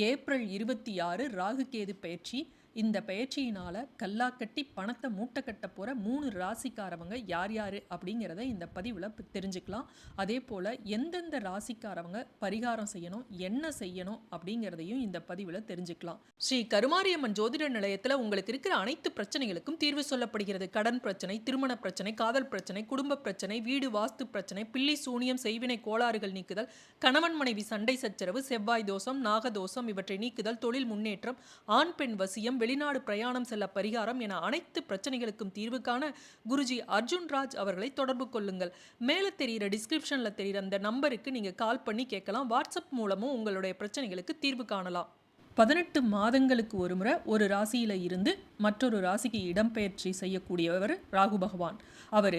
April இருபத்தி ஆறு ராகுகேது பயிற்சி இந்த பயிற்சியினால் கல்லா கட்டி பணத்தை மூட்டை கட்ட போகிற மூணு ராசிக்காரவங்க யார் யார் அப்படிங்கிறத இந்த பதிவில் தெரிஞ்சுக்கலாம். அதே போல் எந்தெந்த ராசிக்காரவங்க பரிகாரம் செய்யணும் என்ன செய்யணும் அப்படிங்கிறதையும் இந்த பதிவில் தெரிஞ்சுக்கலாம். ஸ்ரீ கருமாரியம்மன் ஜோதிட நிலையத்தில் உங்களுக்கு இருக்கிற அனைத்து பிரச்சனைகளுக்கும் தீர்வு சொல்லப்படுகிறது. கடன் பிரச்சனை திருமண பிரச்சனை காதல் பிரச்சனை குடும்ப பிரச்சனை வீடு வாஸ்து பிரச்சனை பில்லி சூனியம் செய்வினை கோளாறுகள் நீக்குதல் கணவன் மனைவி சண்டை சச்சரவு செவ்வாய் தோஷம் நாகதோஷம் இவற்றை நீக்குதல் தொழில் முன்னேற்றம் ஆண் பெண் வசியம் வெளிநாடு பிரயாணம் செல்ல பரிகாரம் என அனைத்து பிரச்சனைகளுக்கும் தீர்வு காண குருஜி அர்ஜுன் ராஜ் அவர்களை தொடர்பு கொள்ளுங்கள். மேலே தெரிகிற டிஸ்கிரிப்ஷனில் தெரிகிற அந்த நம்பருக்கு நீங்கள் கால் பண்ணி கேட்கலாம். வாட்ஸ்அப் மூலமும் உங்களுடைய பிரச்சனைகளுக்கு தீர்வு காணலாம். பதினெட்டு மாதங்களுக்கு ஒரு முறை ஒரு ராசியில் இருந்து மற்றொரு ராசிக்கு இடம்பெயர்ச்சி செய்யக்கூடியவர் ராகு பகவான். அவர்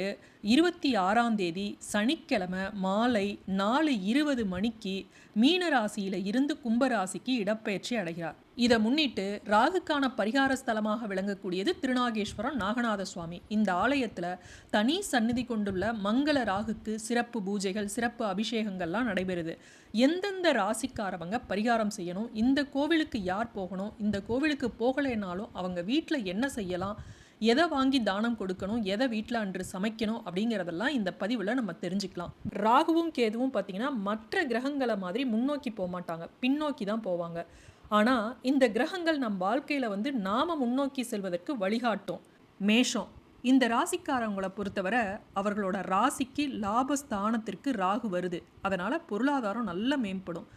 இருபத்தி ஆறாம் தேதி சனிக்கிழமை மாலை நாலு இருபது மணிக்கு மீன ராசியில் இருந்து கும்பராசிக்கு இடப்பெயர்ச்சி அடைகிறார். இதை முன்னிட்டு ராகுக்கான பரிகார ஸ்தலமாக விளங்கக்கூடியது திருநாகேஸ்வரம் நாகநாத சுவாமி இந்த ஆலயத்தில் தனி சந்நிதி கொண்டுள்ள மங்கள ராகுக்கு சிறப்பு பூஜைகள் சிறப்பு அபிஷேகங்கள்லாம் நடைபெறுது. எந்தெந்த ராசிக்காரவங்க பரிகாரம் செய்யணும் இந்த கோவிலுக்கு யார் போகணும் இந்த கோவிலுக்கு போகலைன்னாலும் அவங்க வீட்டில் என்ன செய்யலாம் எதை வாங்கி தானம் கொடுக்கணும் எதை வீட்டில் அன்று சமைக்கணும் அப்படிங்கிறதெல்லாம் இந்த பதிவில் நம்ம தெரிஞ்சுக்கலாம். ராகுவும் கேதுவும் பார்த்திங்கன்னா மற்ற கிரகங்களை மாதிரி முன்னோக்கி போக மாட்டாங்க பின்னோக்கி தான் போவாங்க. ஆனால் இந்த கிரகங்கள் நம் வாழ்க்கையில் வந்து நாம் முன்னோக்கி செல்வதற்கு வழிகாட்டும். மேஷம். இந்த ராசிக்காரவங்களை பொறுத்தவரை அவர்களோட ராசிக்கு லாபஸ்தானத்திற்கு ராகு வருது. அதனால் பொருளாதாரம் நல்ல மேம்படும்.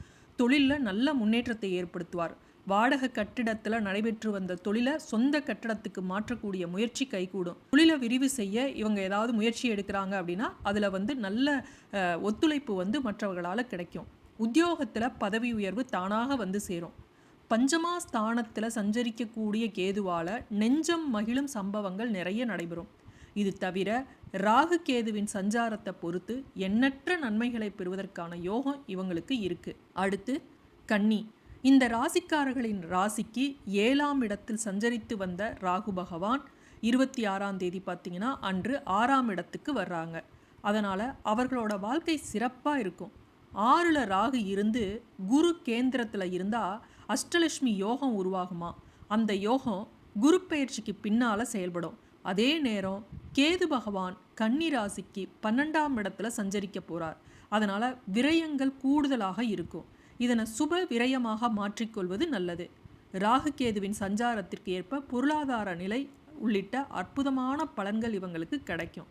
தொழிலில் நல்ல முன்னேற்றத்தை ஏற்படுத்துவார். வாடகை கட்டிடத்தில் நடைபெற்று வந்த தொழிலை சொந்த கட்டிடத்துக்கு மாற்றக்கூடிய முயற்சி கைகூடும். தொழிலை விரிவு செய்ய இவங்க ஏதாவது முயற்சி எடுக்கிறாங்க அப்படின்னா அதில் வந்து நல்ல ஒத்துழைப்பு வந்து மற்றவர்களால் கிடைக்கும். உத்தியோகத்தில் பதவி உயர்வு தானாக வந்து சேரும். பஞ்சமா ஸ்தானத்தில் சஞ்சரிக்கக்கூடிய கேதுவால் நெஞ்சம் மகிழும் சம்பவங்கள் நிறைய நடைபெறும். இது தவிர ராகு கேதுவின் சஞ்சாரத்தை பொறுத்து எண்ணற்ற நன்மைகளை பெறுவதற்கான யோகம் இவங்களுக்கு இருக்கு. அடுத்து கன்னி. இந்த ராசிக்காரர்களின் ராசிக்கு ஏழாம் இடத்தில் சஞ்சரித்து வந்த ராகு பகவான் இருபத்தி ஆறாம் தேதி பார்த்தீங்கன்னா அன்று ஆறாம் இடத்துக்கு வர்றாங்க. அதனால் அவர்களோட வாழ்க்கை சிறப்பாக இருக்கும். ஆறில் ராகு இருந்து குரு கேந்திரத்தில் இருந்தால் அஷ்டலட்சுமி யோகம் உருவாகுமா? அந்த யோகம் குரு பயிற்சிக்கு பின்னால் செயல்படும். அதே நேரம் கேது பகவான் கன்னி ராசிக்கு பன்னெண்டாம் இடத்துல சஞ்சரிக்க போகிறார் அதனால் விரயங்கள் கூடுதலாக இருக்கும். இதனை சுப விரயமாக மாற்றிக்கொள்வது நல்லது. ராகு கேதுவின் சஞ்சாரத்திற்கு ஏற்ப பொருளாதார நிலை உள்ளிட்ட அற்புதமான பலன்கள் இவங்களுக்கு கிடைக்கும்.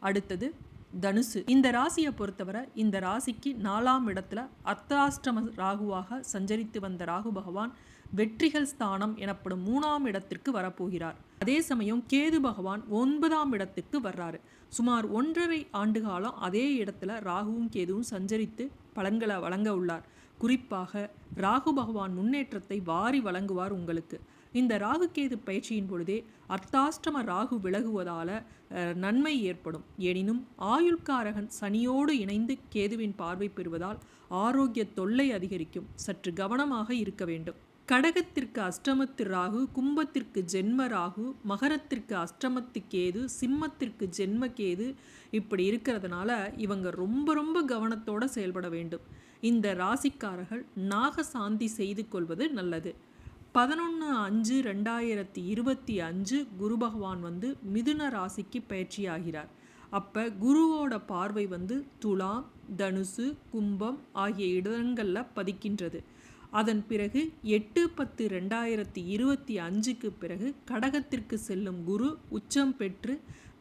அடுத்தது தனுசு. இந்த ராசியை பொறுத்தவரை இந்த ராசிக்கு நாலாம் இடத்துல அர்த்தாஷ்டம ராகுவாக சஞ்சரித்து வந்த ராகு பகவான் வெற்றிகள் ஸ்தானம் எனப்படும் மூணாம் இடத்திற்கு வரப்போகிறார். அதே சமயம் கேது பகவான் ஒன்பதாம் இடத்துக்கு வர்றாரு. சுமார் ஒன்றரை ஆண்டு காலம் அதே இடத்துல ராகுவும் கேதுவும் சஞ்சரித்து பலன்களை வழங்க உள்ளார். குறிப்பாக ராகு பகவான் முன்னேற்றத்தை வாரி வழங்குவார் உங்களுக்கு. இந்த ராகுகேது பயிற்சியின் பொழுதே அர்த்தாஷ்டம ராகு விலகுவதால் நன்மை ஏற்படும். எனினும் ஆயுள்காரகன் சனியோடு இணைந்து கேதுவின் பார்வை பெறுவதால் ஆரோக்கிய தொல்லை அதிகரிக்கும். சற்று கவனமாக இருக்க வேண்டும். கடகத்திற்கு அஷ்டமத்து ராகு கும்பத்திற்கு ஜென்ம ராகு மகரத்திற்கு அஷ்டமத்து கேது சிம்மத்திற்கு ஜென்ம கேது இப்படி இருக்கிறதுனால இவங்க ரொம்ப ரொம்ப கவனத்தோடு செயல்பட வேண்டும். இந்த ராசிக்காரர்கள் நாக சாந்தி செய்து கொள்வது நல்லது. பதினொன்று அஞ்சு ரெண்டாயிரத்தி இருபத்தி அஞ்சு குரு பகவான் வந்து மிதுன ராசிக்கு பயிற்சியாகிறார். அப்போ குருவோட பார்வை வந்து துலாம் தனுசு கும்பம் ஆகிய இடங்களில் பதிக்கின்றது. அதன் பிறகு எட்டு பத்து ரெண்டாயிரத்தி இருபத்தி அஞ்சுக்கு பிறகு கடகத்திற்கு செல்லும் குரு உச்சம் பெற்று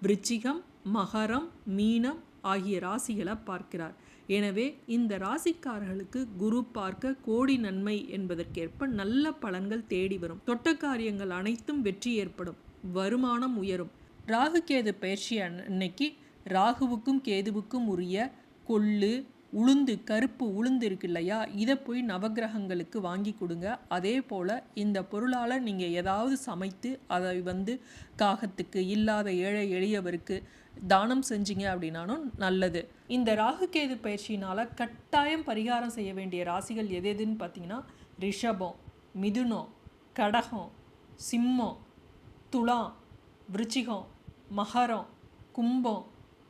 விருச்சிகம் மகரம் மீனம் ஆகிய ராசிகளை பார்க்கிறார். எனவே இந்த ராசிக்காரர்களுக்கு குரு பார்க்க கோடி நன்மை என்பதற்கேற்ப நல்ல பலன்கள் தேடி வரும். தொட்ட காரியங்கள் அனைத்தும் வெற்றி ஏற்படும். வருமானம் உயரும். ராகு கேது பயிற்சி அன்னைக்கு ராகுவுக்கும் கேதுவுக்கும் உரிய கொள்ளு உளுந்து கருப்பு உளுந்து இருக்கு இல்லையா? இதை போய் நவகிரகங்களுக்கு வாங்கி கொடுங்க. அதே போல் இந்த பொருளால் நீங்கள் ஏதாவது சமைத்து அதை வந்து காகத்துக்கு இல்லாத ஏழை எளியவருக்கு தானம் செஞ்சீங்க அப்படின்னாலும் நல்லது. இந்த ராகுகேது பயிற்சியினால் கட்டாயம் பரிகாரம் செய்ய வேண்டிய ராசிகள் எது எதுன்னு பார்த்தீங்கன்னா ரிஷபம் மிதுனம் கடகம் சிம்மம் துலாம் விருச்சிகம் மகரம் கும்பம்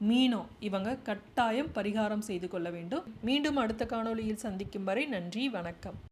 மீனம் இவங்க கட்டாயம் பரிகாரம் செய்து கொள்ள வேண்டும். மீண்டும் அடுத்த காணொளியில் சந்திக்கும் வரை நன்றி வணக்கம்.